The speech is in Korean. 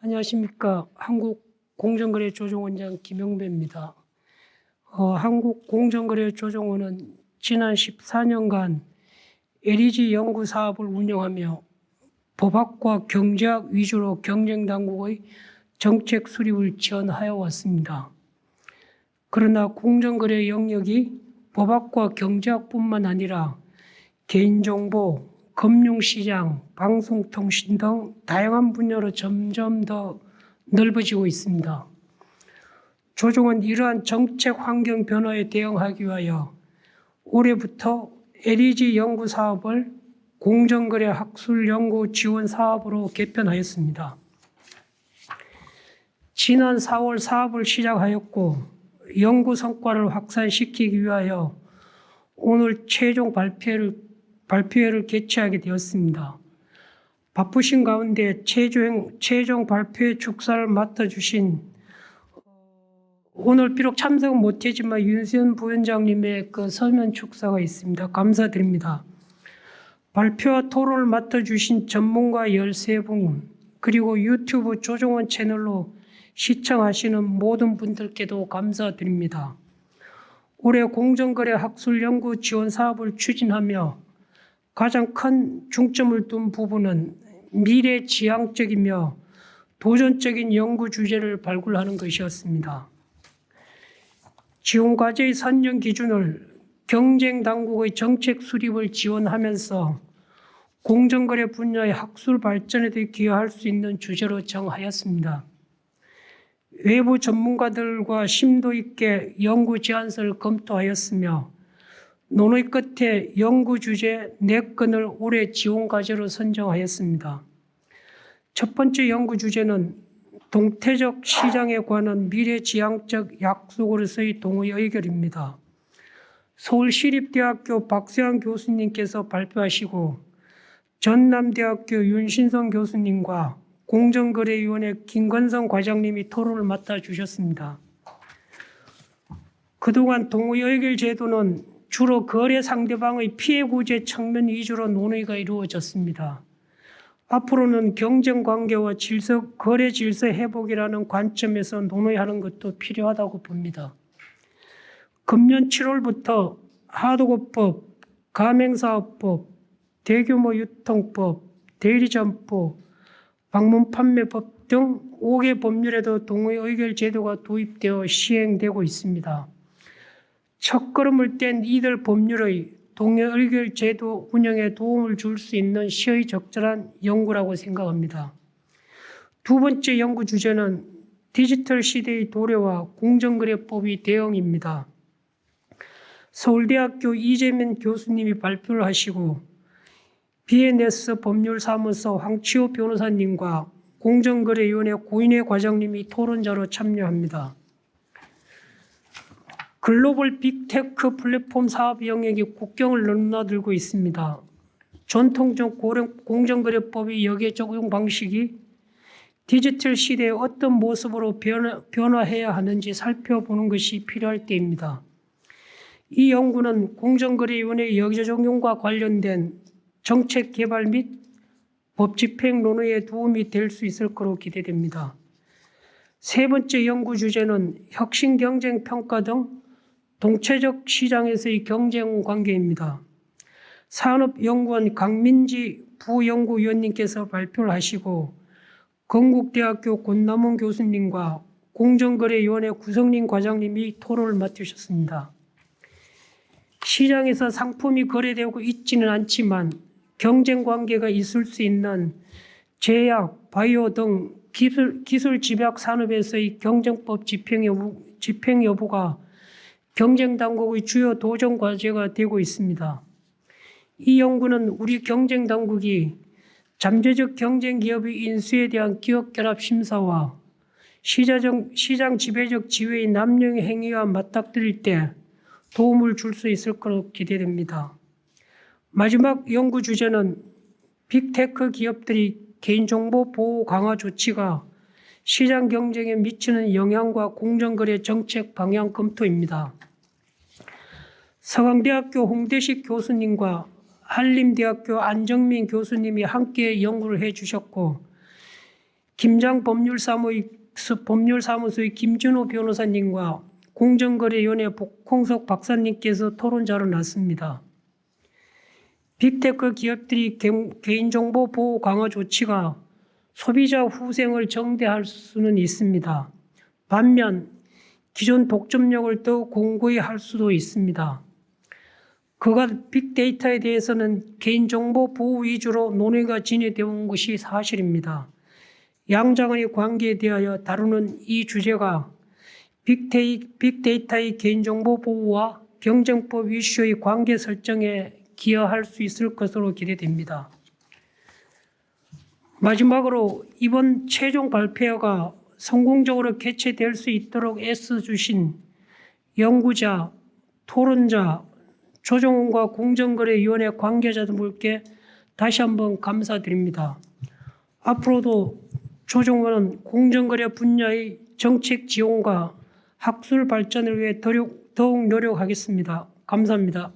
안녕하십니까. 한국공정거래조정원장 김영배입니다. 어, 한국공정거래조정원은 지난 14년간 LEG 연구 사업을 운영하며 법학과 경제학 위주로 경쟁당국의 정책 수립을 지원하여 왔습니다. 그러나 공정거래 영역이 법학과 경제학뿐만 아니라 개인정보, 금융시장, 방송통신 등 다양한 분야로 점점 더 넓어지고 있습니다. 조정은 이러한 정책 환경 변화에 대응하기 위하여 올해부터 LEG 연구 사업을 공정거래 학술 연구 지원 사업으로 개편하였습니다. 지난 4월 사업을 시작하였고 연구 성과를 확산시키기 위하여 오늘 최종 발표를 발표회를 개최하게 되었습니다. 바쁘신 가운데 최종, 최종 발표회 축사를 맡아주신 어, 오늘 비록 참석은 못했지만 윤수현 부위원장님의 그 서면 축사가 있습니다. 감사드립니다. 발표와 토론을 맡아주신 전문가 13분 그리고 유튜브 조정원 채널로 시청하시는 모든 분들께도 감사드립니다. 올해 공정거래 학술 연구 지원 사업을 추진하며 가장 큰 중점을 둔 부분은 미래 지향적이며 도전적인 연구 주제를 발굴하는 것이었습니다. 지원 과제의 선정 기준을 경쟁 당국의 정책 수립을 지원하면서 공정거래 분야의 학술 발전에도 기여할 수 있는 주제로 정하였습니다. 외부 전문가들과 심도 있게 연구 제안서를 검토하였으며 논의 끝에 연구 주제 4건을 올해 지원 과제로 선정하였습니다. 첫 번째 연구 주제는 동태적 시장에 관한 미래지향적 약속으로서의 동의 의결입니다. 서울시립대학교 박세환 교수님께서 발표하시고 전남대학교 윤신성 교수님과 공정거래위원회 김건성 과장님이 토론을 맡아 주셨습니다. 그동안 동의 의결 제도는 주로 거래 상대방의 피해 구제 측면 위주로 논의가 이루어졌습니다. 앞으로는 경쟁 관계와 질서, 거래 질서 회복이라는 관점에서 논의하는 것도 필요하다고 봅니다. 금년 7월부터 하도급법, 가맹사업법, 대규모 유통법, 대리점법, 방문 판매법 등 5개 법률에도 동의 의결 제도가 도입되어 시행되고 있습니다. 첫걸음을 뗀 이들 법률의 동의 의결 제도 운영에 도움을 줄 수 있는 시의 적절한 연구라고 생각합니다. 두 번째 연구 주제는 디지털 시대의 도래와 공정거래법의 대응입니다. 서울대학교 이재민 교수님이 발표를 하시고 BNS 법률사무소 황치호 변호사님과 공정거래위원회 고인혜 과장님이 토론자로 참여합니다. 글로벌 빅테크 플랫폼 사업 영역이 국경을 넘나들고 있습니다. 전통적 공정거래법의 역의 적용 방식이 디지털 시대에 어떤 모습으로 변화, 변화 해야 하는지 살펴보는 것이 필요할 때입니다. 이 연구는 공정거래위원회 역의 적용과 관련된 정책 개발 및 법 집행 논의에 도움이 될 수 있을 거로 기대됩니다. 세 번째 연구 주제는 혁신 경쟁 평가 등 동체적 시장에서의 경쟁 관계입니다. 산업연구원 강민지 부연구위원님께서 발표를 하시고 건국대학교 권남원 교수님과 공정거래위원회 구성님 과장님이 토론을 맡으셨습니다. 시장에서 상품이 거래되고 있지는 않지만 경쟁 관계가 있을 수 있는 제약, 바이오 등 기술, 기술 집약 산업에서의 경쟁법 집행 여부, 집행 여부가 경쟁 당국의 주요 도전 과제가 되고 있습니다. 이 연구는 우리 경쟁 당국이 잠재적 경쟁 기업의 인수에 대한 기업 결합 심사와 시장, 시장 지배적 지위의 남용 행위와 맞닥뜨릴 때 도움을 줄 수 있을 것으로 기대됩니다. 마지막 연구 주제는 빅테크 기업들이 개인정보 보호 강화 조치가 시장 경쟁에 미치는 영향과 공정거래 정책 방향 검토입니다. 서강대학교 홍대식 교수님과 한림대학교 안정민 교수님이 함께 연구를 해 주셨고 김장 법률사무소의 김준호 변호사님과 공정거래위원회 홍석 박사님께서 토론자로 났습니다. 빅테크 기업들이 개- 개인정보 보호 강화 조치가 소비자 후생을 정대할 수는 있습니다. 반면 기존 독점력을 더욱 공고히 할 수도 있습니다. 그간 빅데이터에 대해서는 개인정보 보호 위주로 논의가 진행되어 온 것이 사실입니다. 양장의 관계에 대하여 다루는 이 주제가 빅데이, 빅데이터의 개인정보 보호와 경쟁법 이슈의 관계 설정에 기여할 수 있을 것으로 기대됩니다. 마지막으로 이번 최종 발표가 성공적으로 개최될 수 있도록 애써주신 연구자, 토론자, 조정원과 공정거래위원회 관계자들께 다시 한번 감사드립니다. 앞으로도 조정원은 공정거래 분야의 정책 지원과 학술 발전을 위해 더욱 노력하겠습니다. 감사합니다.